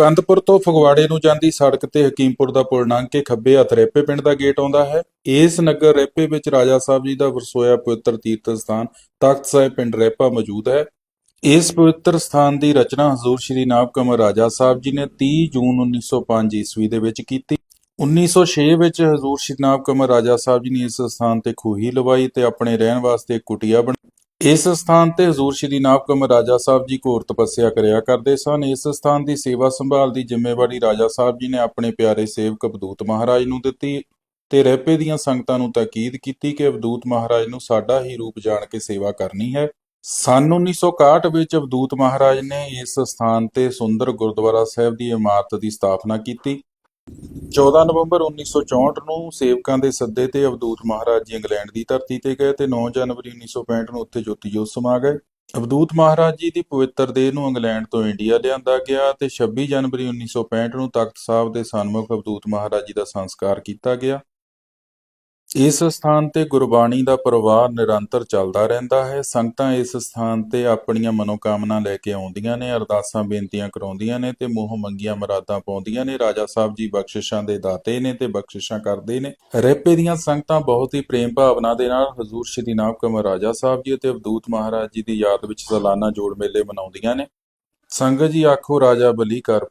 ਮੁਕੰਦਪੁਰ ਤੋਂ ਫਗਵਾੜੇ ਨੂੰ ਜਾਂਦੀ ਸੜਕ ਤੇ ਹਕੀਮਪੁਰ ਦਾ ਪੁਲ ਲੰਘ ਕੇ ਖੱਬੇ ਹੱਥ ਰੇਪੇ ਪਿੰਡ ਦਾ ਗੇਟ ਆਉਂਦਾ ਹੈ। ਇਸ ਨਗਰ ਰੇਪੇ ਵਿੱਚ ਰਾਜਾ ਸਾਹਿਬ ਜੀ ਦਾ ਵਰਸੋਇਆ ਪਵਿੱਤਰ ਤੀਰਥ ਸਥਾਨ ਤਖਤ ਸਾਹਿਬ ਪਿੰਡ ਰੇਪਾ ਮੌਜੂਦ ਹੈ। ਇਸ ਪਵਿੱਤਰ ਸਥਾਨ ਦੀ ਰਚਨਾ ਹਜ਼ੂਰ ਸ਼੍ਰੀ ਨਾਭਕਮਲ ਰਾਜਾ ਸਾਹਿਬ ਜੀ ਨੇ 30 ਜੂਨ 1905 ਈਸਵੀ ਦੇ ਵਿੱਚ ਕੀਤੀ। 1906 ਵਿੱਚ ਹਜ਼ੂਰ ਸ਼੍ਰੀ ਨਾਭਕਮਲ ਰਾਜਾ ਸਾਹਿਬ ਜੀ ਨੇ ਇਸ ਸਥਾਨ ਤੇ ਖੂਹੀ ਲਵਾਈ ਤੇ ਆਪਣੇ ਰਹਿਣ ਵਾਸਤੇ ਕੁਟਿਆ ਕੁਟੀਆ ਇਸ ਸਥਾਨ ਤੇ ਹਜ਼ੂਰ ਸ਼੍ਰੀ ਨਾਭ ਨਾਭਕਮਲ ਰਾਜਾ ਸਾਹਿਬ ਜੀ ਘੋਰ ਤਪੱਸਿਆ ਕਰਿਆ ਕਰਦੇ ਸਨ। ਇਸ ਸਥਾਨ ਦੀ ਸੇਵਾ ਸੰਭਾਲ ਦੀ ਜ਼ਿੰਮੇਵਾਰੀ ਰਾਜਾ ਸਾਹਿਬ ਜੀ ਨੇ ਆਪਣੇ ਪਿਆਰੇ ਸੇਵਕ ਅਵਧੂਤ ਮਹਾਰਾਜ ਨੂੰ ਦਿੱਤੀ ਤੇ ਰਹਿਪੇ ਦੀਆਂ ਸੰਗਤਾਂ ਨੂੰ ਤਾਕੀਦ ਕੀਤੀ ਕਿ ਅਵਧੂਤ ਮਹਾਰਾਜ ਨੂੰ ਸਾਡਾ ਹੀ ਰੂਪ ਜਾਣ ਕੇ ਸੇਵਾ ਕਰਨੀ ਹੈ। ਸਨ 1961 ਵਿੱਚ ਅਵਧੂਤ ਮਹਾਰਾਜ ਨੇ ਇਸ ਸਥਾਨ ਤੇ ਸੁੰਦਰ ਗੁਰਦੁਆਰਾ ਸਾਹਿਬ ਦੀ ਇਮਾਰਤ ਦੀ ਸਥਾਪਨਾ ਕੀਤੀ। 14 ਨਵੰਬਰ 1964 ਨੂੰ ਸੇਵਕਾਂ ਦੇ ਸੱਦੇ ਤੇ ਅਵਦੂਤ ਮਹਾਰਾਜ ਜੀ ਇੰਗਲੈਂਡ ਦੀ ਧਰਤੀ ਤੇ ਗਏ ਤੇ 9 ਜਨਵਰੀ 1965 ਨੂੰ ਉੱਥੇ ਜੋਤੀ ਜੋਤ ਸਮਾ ਗਏ। ਅਵਦੂਤ ਮਹਾਰਾਜ ਜੀ ਦੀ ਪਵਿੱਤਰ ਦੇਹ ਨੂੰ ਇੰਗਲੈਂਡ ਤੋਂ ਇੰਡੀਆ ਲਿਆਂਦਾ ਗਿਆ ਤੇ 26 ਜਨਵਰੀ 1965 ਨੂੰ ਤਖਤ ਸਾਹਿਬ ਦੇ ਸਨਮੁਖ ਅਵਦੂਤ ਮਹਾਰਾਜ ਜੀ ਦਾ ਸੰਸਕਾਰ ਕੀਤਾ ਗਿਆ। ਇਸ ਸਥਾਨ ਤੇ ਗੁਰਬਾਣੀ ਦਾ ਪ੍ਰਵਾਹ ਨਿਰੰਤਰ ਚੱਲਦਾ ਰਹਿੰਦਾ ਹੈ। ਸੰਗਤਾਂ ਇਸ ਸਥਾਨ ਤੇ ਆਪਣੀਆਂ ਮਨੋਕਾਮਨਾ ਲੈ ਕੇ ਆਉਂਦੀਆਂ ਨੇ, ਅਰਦਾਸਾਂ ਬੇਨਤੀਆਂ ਕਰਾਉਂਦੀਆਂ ਨੇ ਤੇ ਮੂੰਹ ਮੰਗੀਆਂ ਮਰਾਦਾਂ ਪਾਉਂਦੀਆਂ ਨੇ। ਰਾਜਾ ਸਾਹਿਬ ਜੀ ਬਖਸ਼ਿਸ਼ਾਂ ਦੇ ਦਾਤੇ ਨੇ ਤੇ ਬਖਸ਼ਿਸ਼ਾਂ ਕਰਦੇ ਨੇ। ਰੇਪੇ ਦੀਆਂ ਸੰਗਤਾਂ ਬਹੁਤ ਹੀ ਪ੍ਰੇਮ ਭਾਵਨਾ ਦੇ ਨਾਲ ਹਜ਼ੂਰ ਸ਼੍ਰੀ ਨਾਭਕਮਲ ਰਾਜਾ ਸਾਹਿਬ ਜੀ ਅਤੇ ਅਵਧੂਤ ਮਹਾਰਾਜ ਜੀ ਦੀ ਯਾਦ ਵਿੱਚ ਸਾਲਾਨਾ ਜੋੜ ਮੇਲੇ ਮਨਾਉਂਦੀਆਂ ਨੇ। ਸੰਗਤ ਜੀ ਆਖੋ, ਰਾਜਾ ਬਲੀ ਕਰ